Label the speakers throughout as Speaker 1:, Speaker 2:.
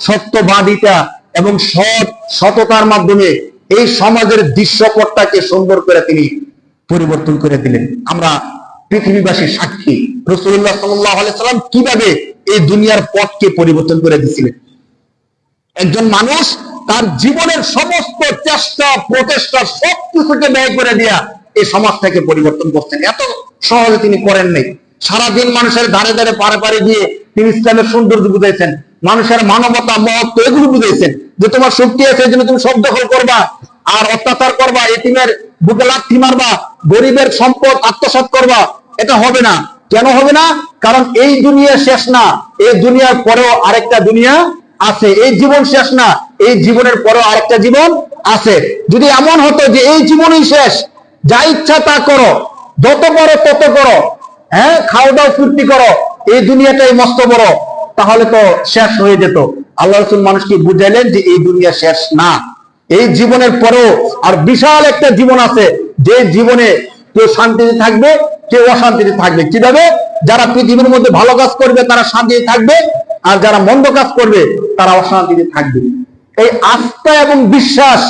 Speaker 1: সত্যবাদিতা এবং সৎ সততার মাধ্যমে এই সমাজের দৃশ্যপটটাকে সুন্দর করে তিনি পরিবর্তন করে দিলেন। আমরা পৃথিবীবাসী সাক্ষী। রসুল্লাহ সাল্লাহ আলাইসাল্লাম কীভাবে এই দুনিয়ার পথকে পরিবর্তন করে দিছিলেন? একজন মানুষ তার জীবনের সমস্ত চেষ্টা, প্রচেষ্টা সবকিছুকে ব্যয় করে দিয়া এই সমাজটাকে পরিবর্তন করছেন এত সহজে তিনি করেন নাই। সারাদিন মানুষের ধারে ধারে পারে পারে গিয়ে তিনি ইসলামের সৌন্দর্য বুঝাইছেন। মানুষের মানবতা, মহত্ব এগুলো বুঝাইছেন যে তোমার শক্তি আছে এই জন্য তুমি সব দখল করবা আর অত্যাচার করবা এটিমের বুকে লাথি মারবা, গরিবের সম্পদ আত্মসাৎ করবা। এটা হবে না। কেন হবে না? কারণ এই দুনিয়া শেষ না। এই দুনিয়ার পরেও আরেকটা দুনিয়া আছে। এই জীবন শেষ না, এই জীবনের পরেও আরেকটা জীবন আছে। যদি এমন হতো যে এই জীবনই শেষ, যা ইচ্ছা তা করো, যত করো তত করো হ্যাঁ খাও দাও ফুর্তি করো, এই দুনিয়াটাই মস্ত বড়, তাহলে তো শেষ হয়ে যেত। আল্লাহ রসুল মানুষকে বুঝাইলেন যে এই দুনিয়া শেষ না। এই জীবনের পরেও আর বিশাল একটা জীবন আছে, যে জীবনে কেউ শান্তিতে থাকবে, কেউ অশান্তিতে থাকবে। কীভাবে? যারা পৃথিবীর মধ্যে ভালো কাজ করবে, তারা শান্তিতে থাকবে আর যারা মন্দ কাজ করবে, তারা অশান্তিতে থাকবে। এই আস্থা এবং বিশ্বাস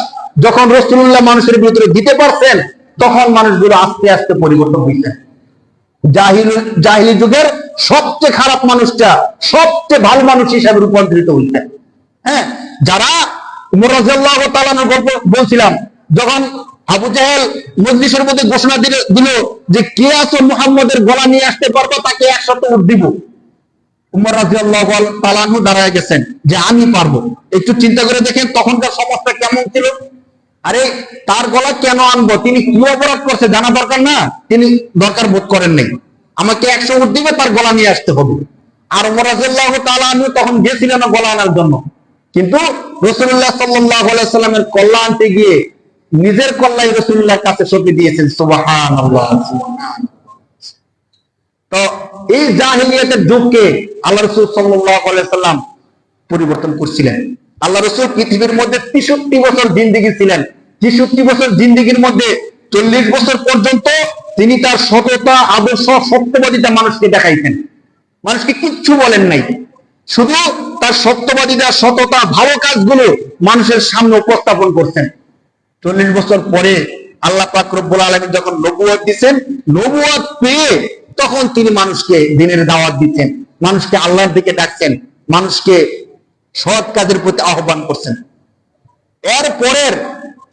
Speaker 1: যখন রসুল্লাহ মানুষের ভিতরে দিতে পারছেন, তখন মানুষগুলো আস্তে আস্তে পরিবর্তন হয়েছে জাহিল, জাহিলি যুগের সবচেয়ে খারাপ মানুষটা সবচেয়ে ভালো মানুষ হিসাবে রূপান্তরিত হয়েছে হ্যাঁ যারা উমর রাজিয়াল্লাহু তাআলার গল্প বলছিলাম, যখন আবু জাহেল মজলিসের মধ্যে ঘোষণা দিল দিল যে কে আছো মুহাম্মদের গলা নিয়ে আসতে পারব, তাকে একসাথে উঠ দিব। উমর রাজিয়াল্লাহু তাআলাহু দাঁড়ায় গেছেন যে আমি পারব। একটু চিন্তা করে দেখেন তখনকার সমাজটা কেমন ছিল? আরে, তার গলা কেন আনব? তিনি কি অপরাধ করছে জানা দরকার না? তিনি দরকার বোধ করেন নাই। আমাকে একশো উঠ দিবে, তার গলা নিয়ে আসতে হবে। আর উমর রাজিয়াল্লাহু তাআলা আমি তখন গেছিলেন গলা আনার জন্য। কিন্তু রসুল্লাহ সাল্লাহ সাল্লামের কল্লা আনতে গিয়ে নিজের কল্লাই রসুল্লাহ কাছে সঁপে দিয়েছেন সুবাহান তো এই জাহিলিয়াতের যুগকে আল্লাহ রসুল সাল্লাম পরিবর্তন করছিলেন। আল্লাহ রসুল পৃথিবীর মধ্যে তেষট্টি বছর জিন্দিগি ছিলেন। তেষট্টি বছর জিন্দিগির মধ্যে চল্লিশ বছর পর্যন্ত তিনি তার সততা, আদর্শ, সত্যবাদিতা মানুষকে দেখাইছেন মানুষকে কিচ্ছু বলেন নাই। শুধু তার সত্যবাদিতা, সততা, ভালো কাজগুলো মানুষের সামনে উপস্থাপন করছেন। চল্লিশ বছর পরে আল্লাহ পাক রব্বুল আলমী যখন নবুয়াদ দিচ্ছেন নবুয়াদ পেয়ে তখন তিনি মানুষকে দিনের দাওয়াত দিচ্ছেন, মানুষকে আল্লাহর দিকে ডাকছেন, মানুষকে সৎ কাজের প্রতি আহ্বান করছেন। এর পরের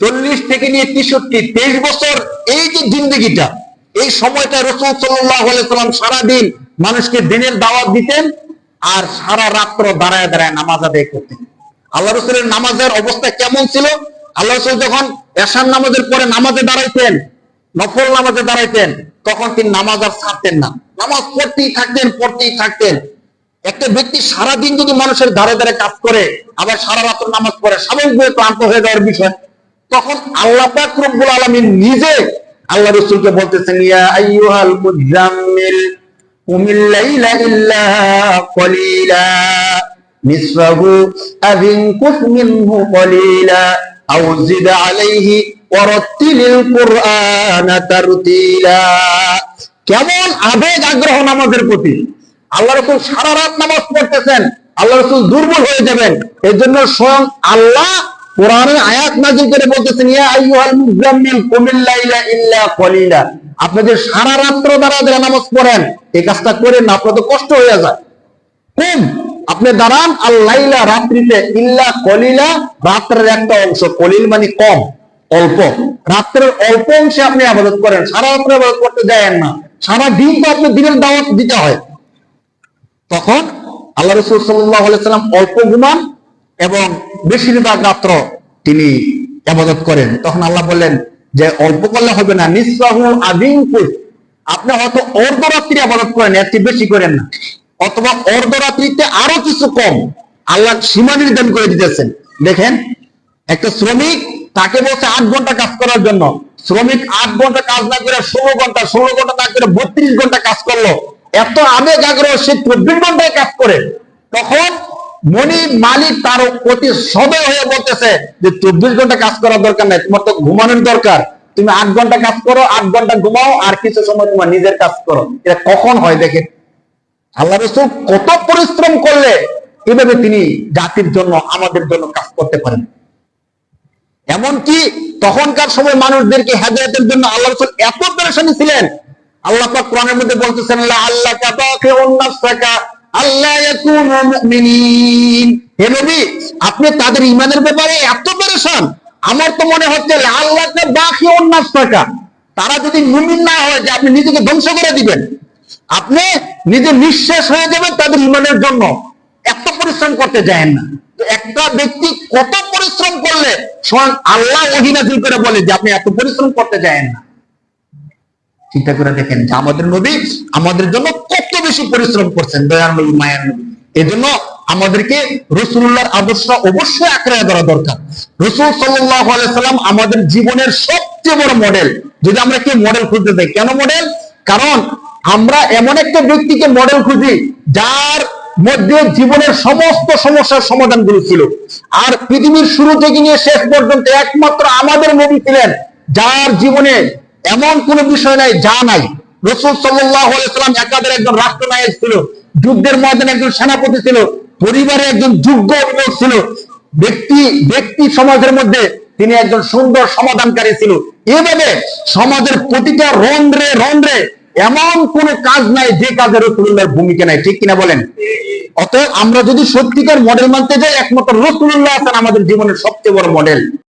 Speaker 1: চল্লিশ থেকে নিয়ে তেষট্টি, তেইশ বছর এই যে জিন্দগিটা, এই সময়টা রসুল সাল্লাম সারাদিন মানুষকে দিনের দাওয়াত দিতেন আর সারা রাত্র দাঁড়ায় দাঁড়ায় নামাজ আদায় করতেন। আল্লাহ রসুলের নামাজের অবস্থা কেমন ছিল? আল্লাহ রসুল যখন এশার নামাজের পরে নামাজে দাঁড়াইতেন, নফল নামাজে দাঁড়াইতেন তখন তিনি নামাজ আর ছাড়তেন না। নামাজ পড়তেই থাকতেন পড়তেই থাকতেন। একটা ব্যক্তি সারাদিন যদি মানুষের ধারে ধারে কাজ করে, আবার সারা রাত্র নামাজ পড়ে, স্বাভাবিকভাবে ক্লান্ত হয়ে যাওয়ার বিষয়। তখন আল্লাহ পাক রব্বুল নিজে আল্লাহ রসুলকে বলতেছেন, ইয়া আইয়ুহাল মুজাম্মিল কুমিল লাইলা ইল্লা কলিলা, নিসফাহু আযিনকুস মিনহু কলিলা জিদ আলাইহি কেমন আবেগ আগ্রহ নামাজের প্রতি? আল্লাহ রসুল সারা রাত নামাজ পড়তেছেন, আল্লাহ রসুল দুর্বল হয়ে যাবেন। এর জন্য স্বয়ং আল্লাহ কোরআনের আয়াত নাজিল করে বলতেছেন আপনি যে সারা রাত্র দ্বারা দ্বারা নামাজ পড়েন, এই কাজটা করেন না তো কষ্ট হয়ে যায়। কম, আপনি দাঁড়ান লাইলা রাত্রিতে, ইল্লা কলিলা, রাত্রের একটা অংশ, কলিল মানে কম। অল্প। রাত্রের অল্প অংশে আপনি আবাদত করেন। সারা রাত্রে আবাদত করতে যায় না। সারা দিন তো আপনি দিনের দাওয়াত দিতে হয়। তখন আল্লাহ রসুল সাল্লাম অল্প ঘুমান এবং বেশিরভাগ রাত্র তিনি আবাদত করেন। তখন আল্লাহ বললেন যে অল্প করলে হবে না। নিঃসাহু আদিম আপনি হয়তো অর্ধরাত্রি আবাদত করেন চেয়ে বেশি করেন না। অথবা অর্ধরাত্রিতে আরও কিছু কম। আল্লাহ সীমা নির্ধারণ করে দিতেছেন। দেখেন, একটা শ্রমিক তাকে বলছে আট ঘণ্টা কাজ করার জন্য। শ্রমিক আট ঘণ্টা কাজ না করে ষোলো ঘণ্টা ষোলো ঘণ্টা না করে বত্রিশ ঘণ্টা কাজ করল। এত আবেগ আগ্রহ সে চব্বিশ ঘন্টায় কাজ করে। তখন মনি মালিক তার প্রতি সদয় হয়ে বলতেছে যে, চব্বিশ ঘণ্টা কাজ করার দরকার নাই, তোমার তো ঘুমানোর দরকার। তুমি আট ঘণ্টা কাজ করো, আট ঘণ্টা ঘুমাও, আর কিছু সময় তোমার নিজের কাজ করো। এটা কখন হয় দেখে? আল্লাহ রসুল কত পরিশ্রম করলে এভাবে তিনি জাতির জন্য, আমাদের জন্য কাজ করতে পারেন। এমনকি তখনকার সময় মানুষদেরকে হেদায়তের জন্য আল্লাহ রসুল এত পেরেশানি ছিলেন, আল্লাহ কোরআনের মধ্যে বলতেছেন আল্লাহ আল্লাহ হে নবী, আপনি তাদের ঈমানের ব্যাপারে এত পেরেশান, আমার তো মনে হচ্ছে, লা আল্লাহকে বাকি অন্নাসকা তারা যদি মুমিন না হয়, যে আপনি নিজেকে ধ্বংস করে দিবেন, আপনি নিজে নিঃশেষ হয়ে যাবেন তাদের ইমানের জন্য। এত পরিশ্রম করতে যায় না। একটা ব্যক্তি কত পরিশ্রম করলে স্বয়ং আল্লাহ অহিনাজিল করে বলে যে আপনি এত পরিশ্রম করতে যায় না। চিন্তা করে দেখেন যে আমাদের নবী আমাদের জন্য কত বেশি পরিশ্রম করছেন দয়ার নবী মায়ের নবী এজন্য আমাদেরকে রসুল্লাহর আদর্শটা অবশ্যই আঁকড়ে ধরা দরকার। রসুল সাল্লাহ সাল্লাম আমাদের জীবনের সবচেয়ে বড় মডেল যদি আমরা কি মডেল খুঁজতে চাই কেন মডেল কারণ আমরা এমন একটা ব্যক্তিকে মডেল খুঁজি যার মধ্যে জীবনের সমস্ত সমস্যার সমাধানগুলো ছিল। আর পৃথিবীর শুরু থেকে নিয়ে শেষ পর্যন্ত একমাত্র আমাদের নবী ছিলেন, যার জীবনে এমন কোন বিষয় নাই, যা নাই। রসুল সাল্লাম একাদের একজন রাষ্ট্রনায়ক ছিল, যুদ্ধের ময়দানে একজন সেনাপতি ছিল, পরিবারে একজন যোগ্য অভিভাবক ছিল, ব্যক্তি ব্যক্তি সমাজের মধ্যে তিনি একজন সুন্দর সমাধানকারী ছিল। এভাবে সমাজের প্রতিটা রন্ধ্রে রন্ধ্রে এমন কোন কাজ নাই, যে কাজের রসুল্লাহর ভূমিকা নাই, ঠিক কিনা বলেন? অতএব আমরা যদি সত্যিকার মডেল মানতে যাই, একমাত্র রসুল্লাহ আছেন আমাদের জীবনের সবচেয়ে বড় মডেল